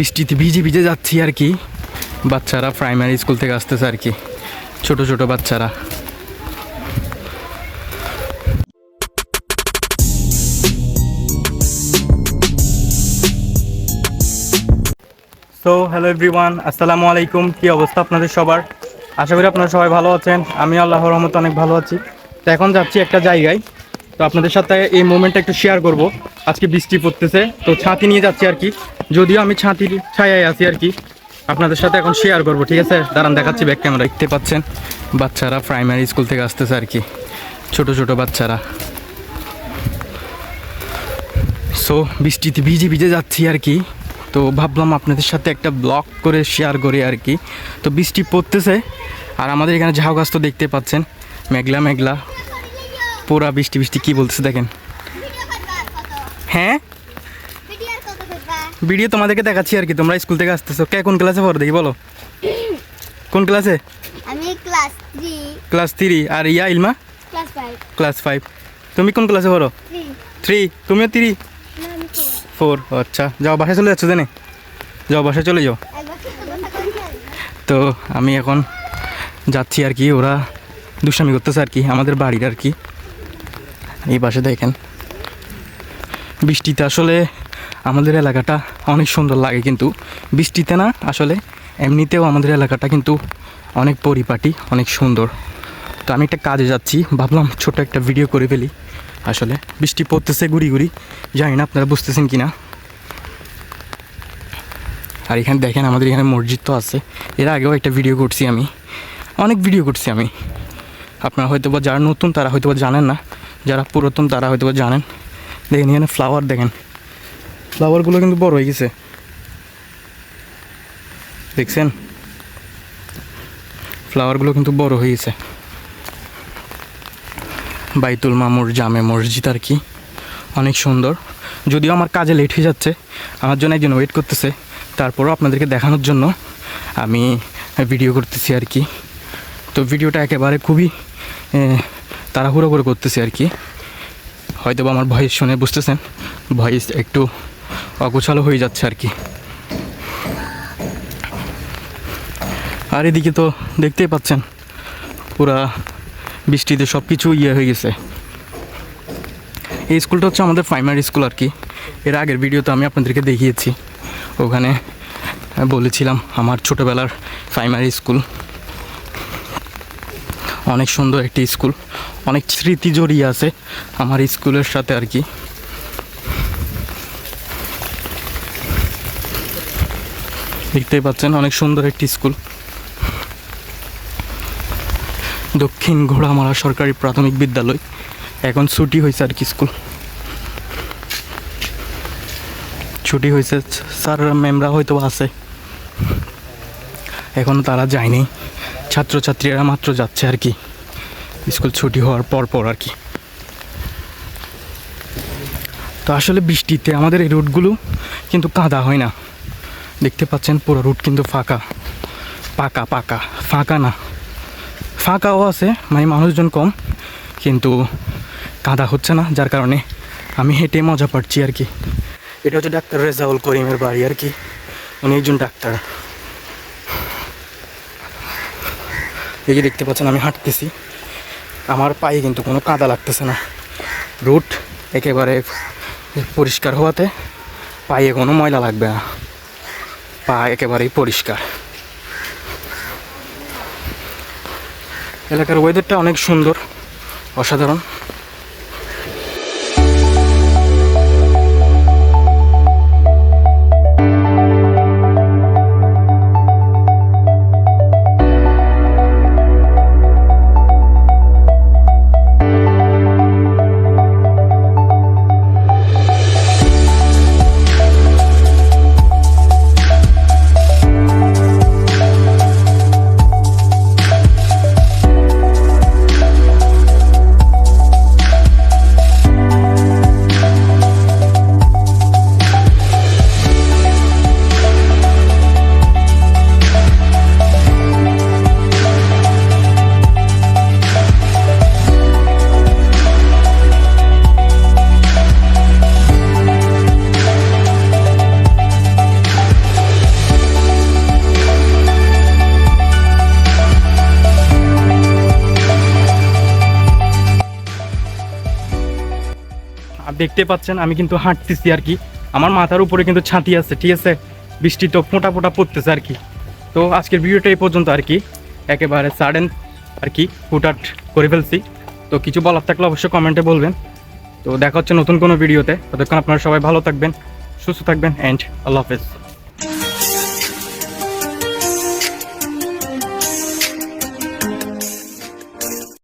বৃষ্টিতে ভিজে ভিজে যাচ্ছি আর কি। বাচ্চারা প্রাইমারি স্কুল থেকে আসতেছে আর কি। ছোট ছোট বাচ্চারা। সো হ্যালো এভরিওয়ান আসসালামু আলাইকুম। কি অবস্থা আপনাদের সবার? আশা করি আপনারা সবাই ভালো আছেন। আমি আল্লাহ রহমত অনেক ভালো আছি। তো এখন যাচ্ছি একটা জায়গায়। তো আপনাদের সাথে এই মোমেন্টটা একটু শেয়ার করব। আজকে বৃষ্টি পড়তেছে। তো ছাতি নিয়ে যাচ্ছি আর কি। যদিও আমি ছাতির ছায়ায় আছি আর কি, আপনাদের সাথে এখন শেয়ার করব, ঠিক আছে? দাঁড়ান, দেখাচ্ছি ব্যাক ক্যামেরা দেখতে পাচ্ছেন, বাচ্চারা প্রাইমারি স্কুল থেকে আসতেছে আর কি, ছোট ছোট বাচ্চারা। সো বৃষ্টিতে ভিজে ভিজে যাচ্ছি আর কি, তো ভাবলাম আপনাদের সাথে একটা ব্লগ করে শেয়ার করি আর কি। তো বৃষ্টি পড়তেছে, আর আমাদের এখানে ঝাউ গাছ তো দেখতে পাচ্ছেন, মেঘলা মেঘলা, পুরা বৃষ্টি বৃষ্টি কি বলতেছে দেখেন। হ্যাঁ? ভিডিও তোমাদেরকে দেখাচ্ছি আর কি তোমরা স্কুল থেকে আসতেছো। কে কোন ক্লাসে পড়ো দেখি বলো। কোন ক্লাসে আমি ক্লাস থ্রি ক্লাস থ্রি আর ইয়া Ilma? Class five class five তুমি কোন ক্লাসে পড়ো? থ্রি থ্রি তুমিও থ্রি না আমি four। ফোর আচ্ছা। যাও বাসায় চলে যাচ্ছ জানে? যাও বাসায় চলে যাও। তো আমি এখন যাচ্ছি আর কি ওরা দুষ্টামি করতেছে আর কি আমাদের বাড়ির আর কি। এই পাশে দেখেন। বৃষ্টিতে আসলে আমাদের এলাকাটা অনেক সুন্দর লাগে কিন্তু। বৃষ্টিতে না আসলে এমনিতেও আমাদের এলাকাটা কিন্তু অনেক পরিপাটি, অনেক সুন্দর। তো আমি একটা কাজে যাচ্ছি, ভাবলাম ছোট একটা ভিডিও করে ফেলি। আসলে বৃষ্টি পড়তেছে গুড়ি গুড়ি, জানি না আপনারা বুঝতেছেন কি না আর এখানে দেখেন আমাদের এখানে মসজিদ তো আছে। এর আগেও একটা ভিডিও করছি আমি। অনেক ভিডিও করছি আমি। আপনারা হয়তো বা যারা নতুন তারা হয়তো বা জানেন না। যারা পুরাতন তারা হয়তো বা জানেন। দেখেন এখানে ফ্লাওয়ার দেখেন। ফ্লাওয়ারগুলো কিন্তু বড় হয়ে গেছে। দেখছেন? ফ্লাওয়ারগুলো কিন্তু বড় হয়ে গেছে। বাইতুল মামুর জামে মসজিদ আর কি। অনেক সুন্দর। যদিও আমার কাজে লেট হয়ে যাচ্ছে, আমার জন্য একজন ওয়েট করতেছে। তারপরও আপনাদেরকে দেখানোর জন্য আমি ভিডিও করতেছি আর কি। তো ভিডিওটা একেবারে খুবই তাড়াহুড়ো করে করতেছি আর কি। হয়তো আমার ভয়েস শুনে বুঝতেছেন। ভয়েস একটু অগোছালো হয়ে যাচ্ছে আর কি। আর এদিকে তো দেখতেই পাচ্ছেন, পুরা বৃষ্টিতে সব কিছু ইয়ে হয়ে গেছে। এই স্কুলটা হচ্ছে আমাদের প্রাইমারি স্কুল আর কি। এর আগের ভিডিওতে আমি আপনাদেরকে দেখিয়েছি। ওখানে বলেছিলাম আমার ছোটোবেলার প্রাইমারি স্কুল অনেক সুন্দর একটি স্কুল। অনেক স্মৃতি জড়িয়ে আছে আমার স্কুলের সাথে আর কি। দেখতেই পাচ্ছেন, অনেক সুন্দর একটি স্কুল। দক্ষিণ ঘোড়ামারা সরকারি প্রাথমিক বিদ্যালয়। এখন ছুটি হয়েছে আর কি স্কুল। ছুটি হয়েছে, স্যার, ম্যামরা হয়তো আছে। এখনও তারা যায়নি। ছাত্রছাত্রীরা মাত্র যাচ্ছে আর কি। স্কুল ছুটি হওয়ার পর পর আর কি। তো আসলে বৃষ্টিতে আমাদের এই রুটগুলো কিন্তু কাদা হয় না। দেখতে পাচ্ছেন পুরো রুট কিন্তু ফাঁকা। পাকা পাকা, ফাঁকা না। ফাঁকাও আছে মানে মানুষজন কম, কিন্তু কাদা হচ্ছে না, যার কারণে আমি হেঁটে মজা পাচ্ছি আর কি। এটা হচ্ছে ডাক্তার রেজাউল করিমের বাড়ি আর কি। উনি একজন ডাক্তার। এই যে দেখতে পাচ্ছেন, আমি হাঁটতেছি। আমার পায়ে কিন্তু কোনো কাদা লাগতেছে না। রুট একেবারে পরিষ্কার হওয়াতে পায়ে কোনো ময়লা লাগবে না। পা একেবারেই পরিষ্কার। এলাকার ওয়েদারটা অনেক সুন্দর অসাধারণ। দেখতে পাচ্ছেন, আমি কিন্তু হাঁটতেছি আর কি। আমার মাথার উপরে কিন্তু ছাতি আছে, ঠিক আছে? বৃষ্টি তো ফোঁটা ফোঁটা পড়তেছে আর কি। তো আজকের ভিডিওটা এই পর্যন্ত আর কি। একেবারে সাডেন আর কি হুটাট করে ফেলছি। তো কিছু বলার থাকলে অবশ্যই কমেন্টে বলবেন। তো দেখা হচ্ছে নতুন কোনো ভিডিওতে। ততক্ষণ আপনারা সবাই ভালো থাকবেন, সুস্থ থাকবেন অ্যান্ড আল্লাহ হাফেজ।